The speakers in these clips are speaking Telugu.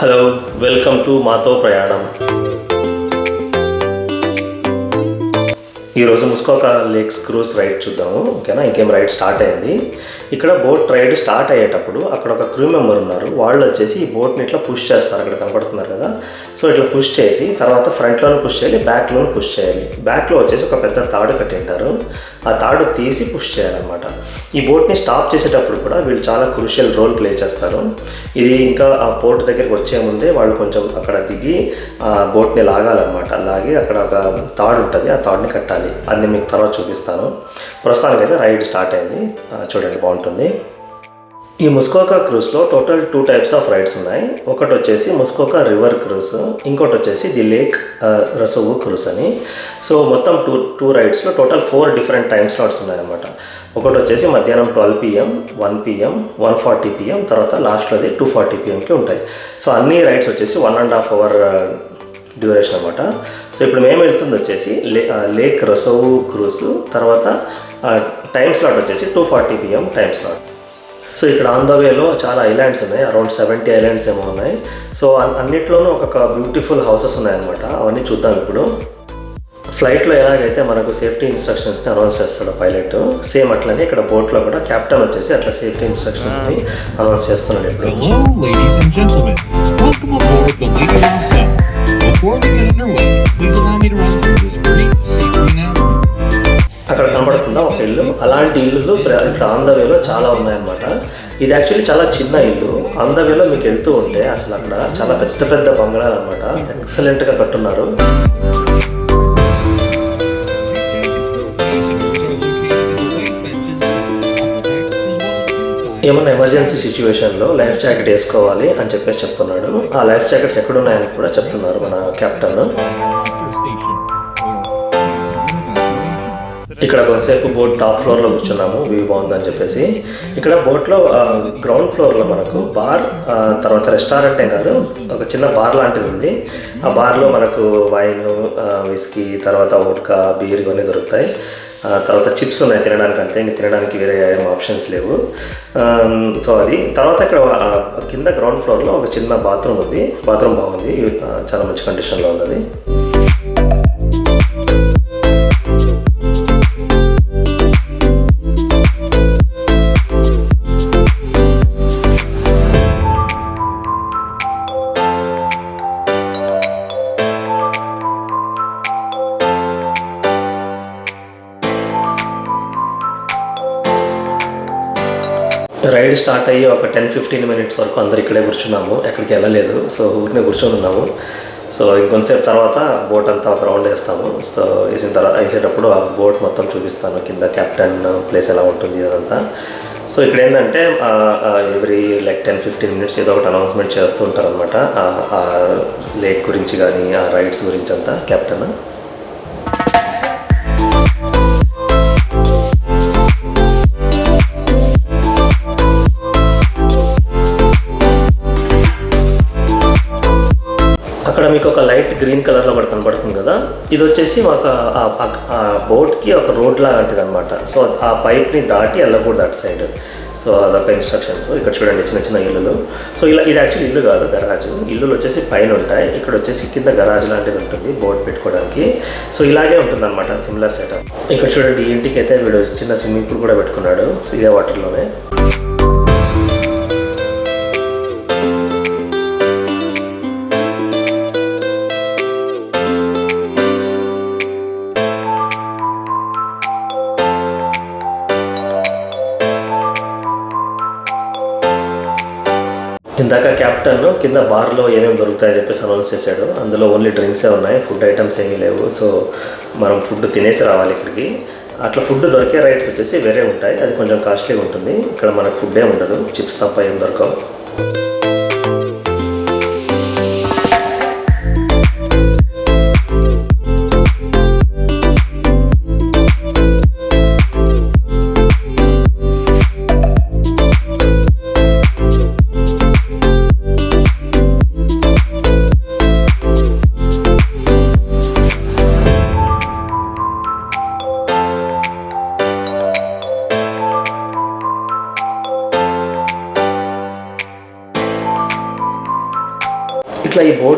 హలో వెల్కమ్ టు మాతో ప్రయాణం ఈరోజు ముస్కోకా లేక్స్ క్రూజ్ రైడ్ చూద్దాము ఓకేనా ఇంకేం రైడ్ స్టార్ట్ అయింది. ఇక్కడ బోట్ రైడ్ స్టార్ట్ అయ్యేటప్పుడు అక్కడ ఒక క్రూ మెంబర్ ఉన్నారు. వాళ్ళు వచ్చేసి ఈ బోట్ని ఇట్లా పుష్ చేస్తారు. అక్కడ కనపడుతున్నారు కదా. సో ఇట్లా పుష్ చేసి తర్వాత ఫ్రంట్లోనే పుష్ చేయాలి బ్యాక్లోనే పుష్ చేయాలి. బ్యాక్లో వచ్చేసి ఒక పెద్ద తాడు కట్టింటారు ఆ తాడు తీసి పుష్ చేయాలన్నమాట. ఈ బోట్ని స్టాప్ చేసేటప్పుడు కూడా వీళ్ళు చాలా క్రూషియల్ రోల్ ప్లే చేస్తారు. ఇది ఇంకా ఆ పోర్ట్ దగ్గరికి వచ్చే ముందే వాళ్ళు కొంచెం అక్కడ దిగి ఆ బోట్ని లాగాలన్నమాట. లాగి అక్కడ ఒక తాడు ఉంటుంది ఆ తాడుని కట్టాలి. అన్ని మీకు తర్వాత చూపిస్తాను. ప్రస్తుతానికి అయితే రైడ్ స్టార్ట్ అయింది. చూడండి బాగుంటుంది. ఈ Muskoka క్రూస్లో total two types of rides ఉన్నాయి. ఒకటి వచ్చేసి ముస్కోకా రివర్ క్రూస్ ఇంకోటి వచ్చేసి ది లేక్ రసోవు క్రూస్ అని. సో మొత్తం two two రైడ్స్లో total four different time slots ఉన్నాయన్నమాట. ఒకటి వచ్చేసి మధ్యాహ్నం twelve PM one PM one forty PM తర్వాత లాస్ట్లోది టూ ఫార్టీ పిఎంకి ఉంటాయి. సో అన్ని రైడ్స్ వచ్చేసి one and half hour duration అనమాట సో ఇప్పుడు మేము వెళ్తుంది వచ్చేసి లే లేక్ రసోవు క్రూస్ తర్వాత టైం స్లాట్ వచ్చేసి two forty PM time slot. So ఇక్కడ ఆన్ ద వేలో చాలా ఐలాండ్స్ ఉన్నాయి. అరౌండ్ సెవెంటీ ఐలాండ్స్ ఏమో ఉన్నాయి. సో అన్- అన్నిట్లోనూ ఒక బ్యూటిఫుల్ హౌసెస్ ఉన్నాయన్నమాట. అవన్నీ చూద్దాం ఇప్పుడు. ఫ్లైట్లో ఎలాగైతే మనకు సేఫ్టీ ఇన్స్ట్రక్షన్స్ని అనౌన్స్ చేస్తాడు పైలట్ సేమ్ అట్లనే ఇక్కడ బోట్లో కూడా కెప్టెన్ వచ్చేసి అట్లా సేఫ్టీ ఇన్స్ట్రక్షన్స్ని అనౌన్స్ చేస్తున్నాడు ఇప్పుడు. Before we get underway, please allow me to run through this ఇల్లు అలాంటి ఇల్లులు ఇక్కడ ఆన్ వేలో చాలా ఉన్నాయన్నమాట. ఇది యాక్చువల్లీ చాలా చిన్న ఇల్లు. ఆన్ వేలో మీకు వెళ్తూ ఉంటే అసలు అక్కడ చాలా పెద్ద పెద్ద బంగ్లాలు అనమాట ఎక్సలెంట్గా కట్టున్నారు. ఏమన్నా ఎమర్జెన్సీ సిచ్యువేషన్లో లైఫ్ జాకెట్ వేసుకోవాలి అని చెప్పేసి చెప్తున్నాడు. ఆ లైఫ్ జాకెట్స్ ఎక్కడున్నాయని కూడా చెప్తున్నారు మన కెప్టెన్. ఇక్కడ కొంతసేపు బోట్ టాప్ ఫ్లోర్లో కూర్చున్నాము. వ్యూ బాగుందని చెప్పేసి. ఇక్కడ బోట్లో గ్రౌండ్ ఫ్లోర్లో మనకు బార్ తర్వాత రెస్టారెంట్ ఏం కాదు ఒక చిన్న బార్ లాంటిది ఉంది. ఆ బార్లో మనకు వైన్ విస్కీ తర్వాత వోడ్కా బీర్ ఇవన్నీ దొరుకుతాయి. తర్వాత చిప్స్ ఉన్నాయి తినడానికి అంతే ఇంక తినడానికి వేరే ఏం ఆప్షన్స్ లేవు. సో అది. తర్వాత ఇక్కడ కింద గ్రౌండ్ ఫ్లోర్లో ఒక చిన్న బాత్రూమ్ ఉంది. బాత్రూమ్ బాగుంది. చాలా మంచి కండిషన్లో ఉంది రైడ్ స్టార్ట్ అయ్యి ఒక టెన్ ఫిఫ్టీన్ మినిట్స్ వరకు అందరు ఇక్కడే కూర్చున్నాము. ఎక్కడికి వెళ్ళలేదు. సో ఊరినే కూర్చొని ఉన్నాము. సో ఇంకొంతసేపు తర్వాత బోట్ అంతా ఒక రౌండ్ వేస్తాము. సో వేసిన తర్వాత వేసేటప్పుడు ఆ బోట్ మొత్తం చూపిస్తాను. కింద కెప్టెన్ ప్లేస్ ఎలా ఉంటుంది అదంతా. సో ఇక్కడ ఏంటంటే every like ten fifteen minutes ఏదో ఒకటి అనౌన్స్మెంట్ చేస్తూ ఉంటారు అనమాట ఆ లేక్ గురించి కానీ ఆ రైడ్స్ గురించి అంతా కెప్టెన్. మనకి ఒక లైట్ గ్రీన్ కలర్లో కూడా కనబడుతుంది కదా? ఇది వచ్చేసి ఒక ఆ- బోట్కి ఒక రోడ్ లాంటిది అనమాట సో ఆ పైప్ని దాటి వెళ్ళకూడదు అటు సైడ్. సో అదొక ఇన్స్ట్రక్షన్స్. ఇక్కడ చూడండి చిన్న చిన్న ఇల్లులు. సో ఇలా ఇది యాక్చువల్లీ ఇల్లు కాదు గరాజు. ఇల్లులు వచ్చేసి పైన ఉంటాయి. ఇక్కడ వచ్చేసి కింద గరాజ్ లాంటిది ఉంటుంది బోట్ పెట్టుకోవడానికి. సో ఇలాగే ఉంటుంది అనమాట సిమిలర్ సెటప్. ఇక్కడ చూడండి ఇంటికి అయితే వీడు చిన్న స్విమ్మింగ్ పూల్ కూడా పెట్టుకున్నాడు ఇదే వాటర్లోనే. క్యాప్టెన్ కింద బార్లో ఏమేమి దొరుకుతాయని చెప్పేసి అనౌన్స్ చేశాడు. అందులో ఓన్లీ డ్రింక్సే ఉన్నాయి ఫుడ్ ఐటమ్స్ ఏమీ లేవు. సో మనం ఫుడ్ తినేసి రావాలి ఇక్కడికి. అట్లా ఫుడ్ దొరికే రైట్స్ వచ్చేసి వేరే ఉంటాయి. అది కొంచెం కాస్ట్లీగా ఉంటుంది. ఇక్కడ మనకు ఫుడ్ ఏ ఉండదు. చిప్స్ తప్ప ఏం దొరకవు.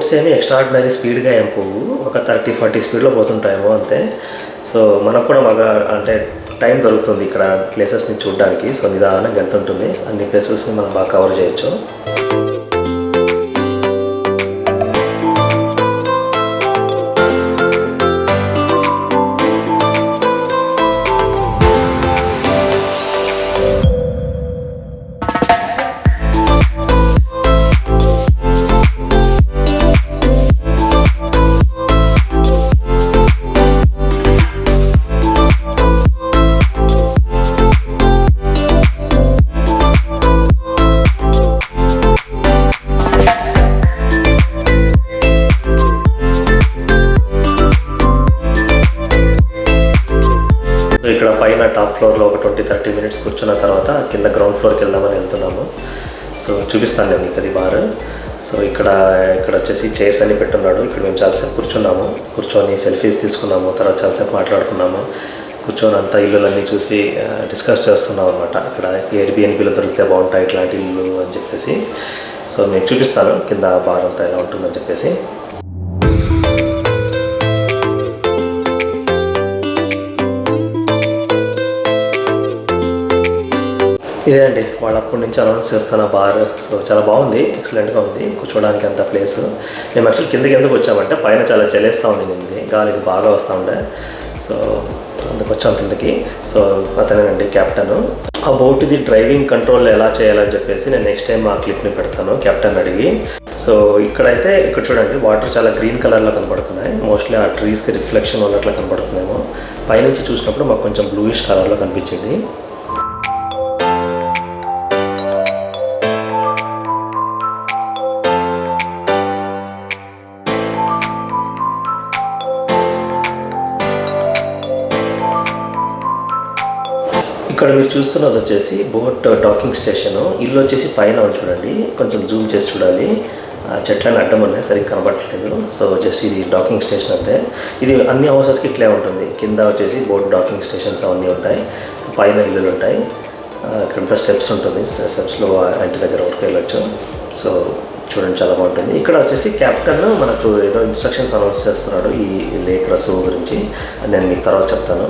బోట్స్ ఏమి ఎక్స్ట్రాడినరీ స్పీడ్గా ఏం పోవు. ఒక థర్టీ ఫార్టీ స్పీడ్లో పోతుంటాయేమో అంతే. సో మనకు కూడా మగ అంటే టైం దొరుకుతుంది ఇక్కడ ప్లేసెస్ని చూడడానికి. సో నిదానంగా వెళ్తుంటుంది. అన్ని ప్లేసెస్ని మనం బాగా కవర్ చేయొచ్చు. కూర్చున్న తర్వాత కింద గ్రౌండ్ ఫ్లోర్కి వెళ్దామని వెళ్తున్నాము. సో చూపిస్తాను నేను మీకు అది బార్ సో ఇక్కడ ఇక్కడ వచ్చేసి చైర్స్ అన్ని పెట్టున్నాడు. ఇక్కడ మేము చాలాసేపు కూర్చున్నాము. కూర్చొని సెల్ఫీస్ తీసుకున్నాము. తర్వాత చాలాసేపు మాట్లాడుకున్నాము. కూర్చొని అంతా ఇల్లులన్నీ చూసి డిస్కస్ చేస్తున్నాం అనమాట ఇక్కడ ఏర్బిఎన్బిలో దొరికితే బాగుంటాయి ఇట్లాంటి ఇల్లు అని చెప్పేసి. సో నేను చూపిస్తాను కింద బార్ అంతా ఎలా ఉంటుందని చెప్పేసి. ఇదే అండి వాళ్ళు అప్పటి నుంచి అనౌన్స్ చేస్తున్న బార్ సో చాలా బాగుంది. ఎక్సలెంట్గా ఉంది. కూర్చోడానికి అంత ప్లేస్ మేము యాక్చువల్ కిందకి ఎందుకు వచ్చామంటే పైన చాలా చలేస్తూ ఉండింది. గాలికి బాగా వస్తూ ఉండే. సో అందుకు వచ్చాం కిందకి. సో అతనేనండి కెప్టెన్ ఆ బోట్ది డ్రైవింగ్ కంట్రోల్ ఎలా చేయాలని చెప్పేసి నేను నెక్స్ట్ టైం ఆ క్లిప్ని పెడతాను. కెప్టెన్ అడిగి. సో ఇక్కడైతే ఇక్కడ చూడండి వాటర్ చాలా గ్రీన్ కలర్లో కనపడుతున్నాయి మోస్ట్లీ ఆ ట్రీస్కి రిఫ్లెక్షన్ ఉన్నట్లు కనబడుతున్నాము పైనుంచి చూసినప్పుడు మాకు కొంచెం బ్లూయిష్ కలర్లో కనిపించింది. ఇక్కడ మీరు చూస్తున్నది వచ్చేసి బోట్ uh, డాకింగ్ స్టేషన్. ఇల్లు వచ్చేసి పైన చూడండి. కొంచెం జూమ్ చేసి చూడాలి. చెట్లని చెట్లను అడ్డం ఉన్నాయి సరిగ్గా కనబడట్లేదు. సో జస్ట్ ఇది డాకింగ్ స్టేషన్ అంతే. ఇది అన్ని హౌసెస్కి ఇట్లే ఉంటుంది. కింద వచ్చేసి బోట్ డాకింగ్ స్టేషన్స్ అవన్నీ ఉంటాయి. సో పైన ఇల్లులు ఉంటాయి. ఇక్కడ ఇక్కడంతా స్టెప్స్ ఉంటుంది. స్టెప్స్లో ఇంటి దగ్గర వరకు వెళ్ళొచ్చు. సో చూడండి చాలా బాగుంటుంది. ఇక్కడ వచ్చేసి క్యాప్టెన్ మనకు ఏదో ఇన్స్ట్రక్షన్స్ అనౌన్స్ చేస్తున్నాడు ఈ లేక్ రసూ గురించి. అది నేను మీకు తర్వాత చెప్తాను.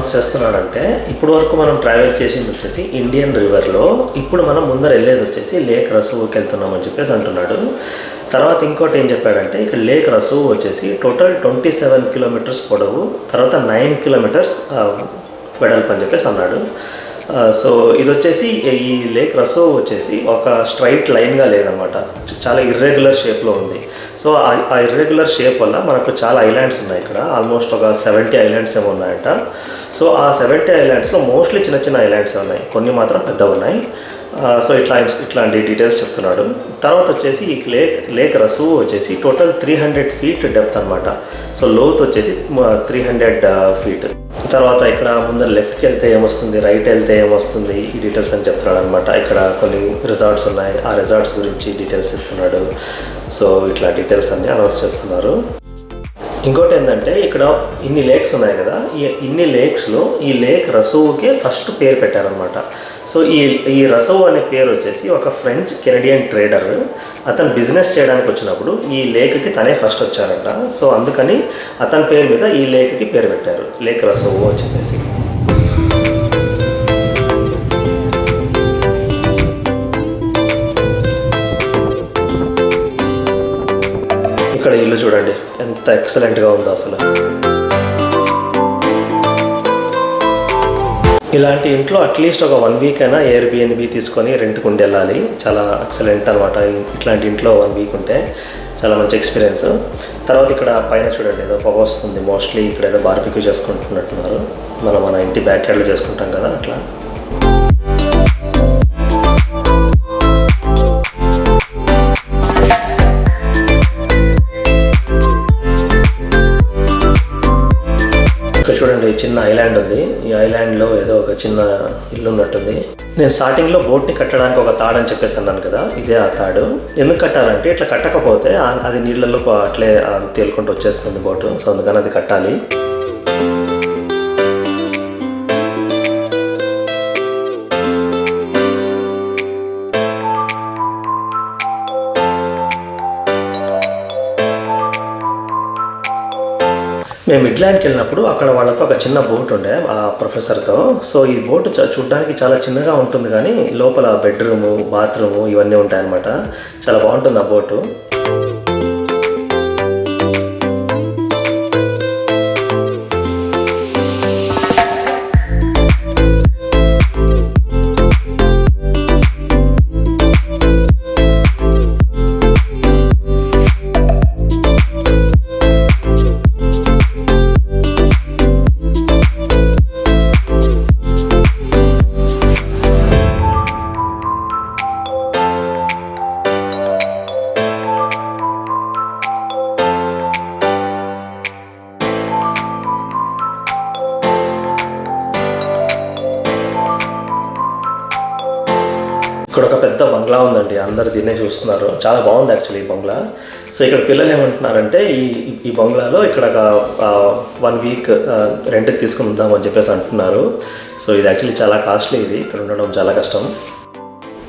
అనౌన్స్ చేస్తున్నాడంటే ఇప్పుడు వరకు మనం ట్రావెల్ చేసింది వచ్చేసి ఇండియన్ రివర్లో ఇప్పుడు మనం ముందర వెళ్ళేది వచ్చేసి లేక్ రసూకి వెళ్తున్నాం అని చెప్పేసి అంటున్నాడు. తర్వాత ఇంకోటి ఏం చెప్పాడంటే ఇక్కడ లేక్ రసూ వచ్చేసి టోటల్ ట్వంటీ సెవెన్ కిలోమీటర్స్ పొడవు తర్వాత నైన్ కిలోమీటర్స్ వెడల్పు అని చెప్పేసి అన్నాడు. సో ఇది వచ్చేసి ఈ లేక్ రసో వచ్చేసి ఒక స్ట్రైట్ లైన్గా లేదనమాట చాలా ఇర్రెగ్యులర్ షేప్లో ఉంది. సో ఆ- ఆ ఇర్రెగ్యులర్ షేప్ వల్ల మనకు చాలా ఐలాండ్స్ ఉన్నాయి ఇక్కడ. ఆల్మోస్ట్ ఒక సెవెంటీ ఐలాండ్స్ ఏమో ఉన్నాయంట. సో ఆ సెవెంటీ ఐలాండ్స్లో మోస్ట్లీ చిన్న చిన్న ఐలాండ్స్ ఉన్నాయి. కొన్ని మాత్రం పెద్దవి ఉన్నాయి. సో ఇట్లా ఇట్లాంటి డీటెయిల్స్ చెప్తున్నాడు. తర్వాత వచ్చేసి ఈ లేక్ లేక్ రసు వచ్చేసి total three hundred feet depth అనమాట సో లోత్ వచ్చేసి త్రీ హండ్రెడ్ ఫీట్. తర్వాత ఇక్కడ ముందర లెఫ్ట్కి వెళ్తే ఏమొస్తుంది రైట్ వెళ్తే ఏమొస్తుంది ఈ డీటెయిల్స్ అని చెప్తున్నాడు అనమాట ఇక్కడ కొన్ని రిజార్ట్స్ ఉన్నాయి. ఆ రిజార్ట్స్ గురించి డీటెయిల్స్ ఇస్తున్నాడు. సో ఇట్లా డీటెయిల్స్ అన్నీ అనౌన్స్ చేస్తున్నారు. ఇంకోటి ఏంటంటే ఇక్కడ ఇన్ని లేక్స్ ఉన్నాయి కదా ఈ ఇన్ని లేక్స్లో ఈ లేక్ రసోవుకే ఫస్ట్ పేరు పెట్టారనమాట సో ఈ ఈ రసోవు అనే పేరు వచ్చేసి ఒక ఫ్రెంచ్ కెనడియన్ ట్రేడర్ అతను బిజినెస్ చేయడానికి వచ్చినప్పుడు ఈ లేక్కి తనే ఫస్ట్ వచ్చారంట. సో అందుకని అతని పేరు మీద ఈ లేక్కి పేరు పెట్టారు. లేక్ రసోవు అని చెప్పేసి. ఇక్కడ ఇల్లు చూడండి. ఎంత ఎక్సలెంట్గా ఉందో అసలు. ఇలాంటి ఇంట్లో అట్లీస్ట్ ఒక వన్ వీక్ అయినా ఎయిర్బిఎన్బి తీసుకొని రెంట్కి ఉండి వెళ్ళాలి చాలా ఎక్సలెంట్ అనమాట ఇట్లాంటి ఇంట్లో వన్ వీక్ ఉంటే చాలా మంచి ఎక్స్పీరియన్స్ తర్వాత ఇక్కడ పైన చూడండి ఏదో పొగ వస్తుంది. మోస్ట్లీ ఇక్కడ ఏదో బార్బిక్యూ చేసుకుంటున్నట్టున్నారు. మనం మన ఇంటి బ్యాక్ యార్డ్లో చేసుకుంటాం కదా అట్లా. చిన్న ఐలాండ్ ఉంది. ఈ ఐలాండ్లో ఏదో ఒక చిన్న ఇల్లు ఉన్నట్టుంది నేను స్టార్టింగ్లో బోట్ని కట్టడానికి ఒక తాడు అని చెప్పేసి అన్నాను కదా ఇదే ఆ తాడు. ఎందుకు కట్టాలంటే ఇట్లా కట్టకపోతే అది నీళ్ళలో అట్లే తేలుకుంటూ వచ్చేస్తుంది బోటు. సో అందుకని అది కట్టాలి. మేము మిడ్లాండ్కి వెళ్ళినప్పుడు అక్కడ వాళ్ళతో ఒక చిన్న బోట్ ఉండే ఆ ప్రొఫెసర్తో. సో ఈ బోట్ చ- చూడ్డానికి చాలా చిన్నగా ఉంటుంది కానీ లోపల బెడ్రూము బాత్రూము ఇవన్నీ ఉంటాయన్నమాట. చాలా బాగుంటుంది ఆ బోటు. దీన్నే చూస్తున్నారు. చాలా బాగుంది యాక్చువల్లీ ఈ బంగ్లా. సో ఇక్కడ పిల్లలు ఏమంటున్నారంటే ఈ ఈ బంగ్లాలో ఇక్కడ ఒక వన్ వీక్ రెంట్కి తీసుకుని ఉందాం అని చెప్పేసి అంటున్నారు. సో ఇది యాక్చువల్లీ చాలా కాస్ట్లీ ఇది. ఇక్కడ ఉండడం చాలా కష్టం.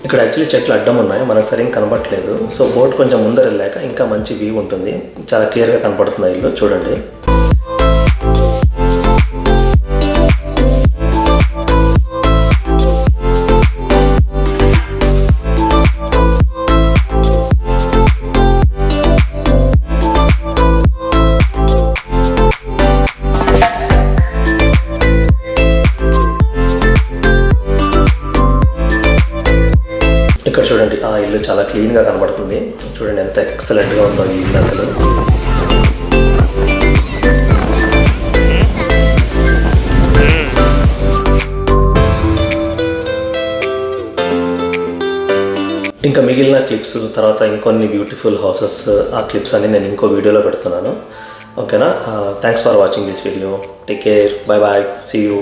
ఇక్కడ యాక్చువల్లీ చెట్లు అడ్డం ఉన్నాయి. మనకు సరిగ్గా కనపట్లేదు సో బోట్ కొంచెం ముందర వెళ్ళాక ఇంకా మంచి వ్యూ ఉంటుంది. చాలా క్లియర్గా కనపడుతుంది ఇల్లు. చూడండి. చాలా క్లీన్గా కనబడుతుంది. చూడండి ఎంత ఎక్సలెంట్గా ఉందో ఈ ఇల్లు అసలు. ఇంకా మిగిలిన క్లిప్స్ తర్వాత ఇంకొన్ని బ్యూటిఫుల్ హౌసెస్ ఆ క్లిప్స్ అన్ని నేను ఇంకో వీడియోలో పెడుతున్నాను. ఓకేనా? Thanks for watching this video take care bye bye see you